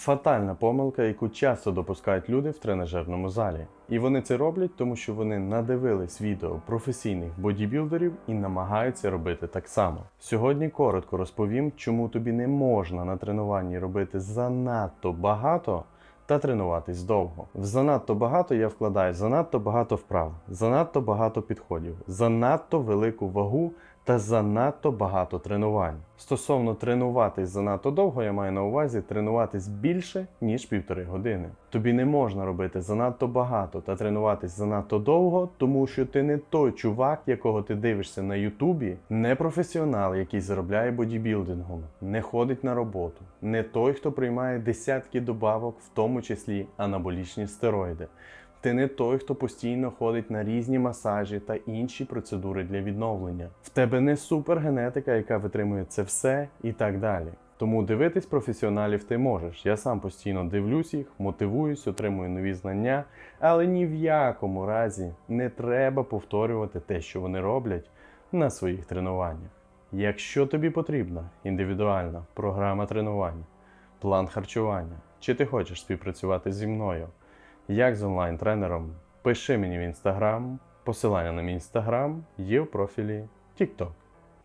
Фатальна помилка, яку часто допускають люди в тренажерному залі. І вони це роблять, тому що вони надивились відео професійних бодібілдерів і намагаються робити так само. Сьогодні коротко розповім, чому тобі не можна на тренуванні робити занадто багато. Та тренуватись довго. В занадто багато я вкладаю занадто багато вправ, занадто багато підходів, занадто велику вагу та занадто багато тренувань. Стосовно тренуватись занадто довго, я маю на увазі тренуватись більше, ніж півтори години. Тобі не можна робити занадто багато та тренуватись занадто довго, тому що ти не той чувак, якого ти дивишся на Ютубі, не професіонал, який заробляє бодібілдингом, не ходить на роботу, не той, хто приймає десятки добавок, в тому числі анаболічні стероїди. Ти не той, хто постійно ходить на різні масажі та інші процедури для відновлення. В тебе не супергенетика, яка витримує це все і так далі. Тому дивитись професіоналів ти можеш. Я сам постійно дивлюсь їх, мотивуюсь, отримую нові знання, але ні в якому разі не треба повторювати те, що вони роблять на своїх тренуваннях. Якщо тобі потрібна індивідуальна програма тренувань, план харчування, чи ти хочеш співпрацювати зі мною, як з онлайн-тренером, пиши мені в інстаграм. Посилання на мій інстаграм є в профілі TikTok.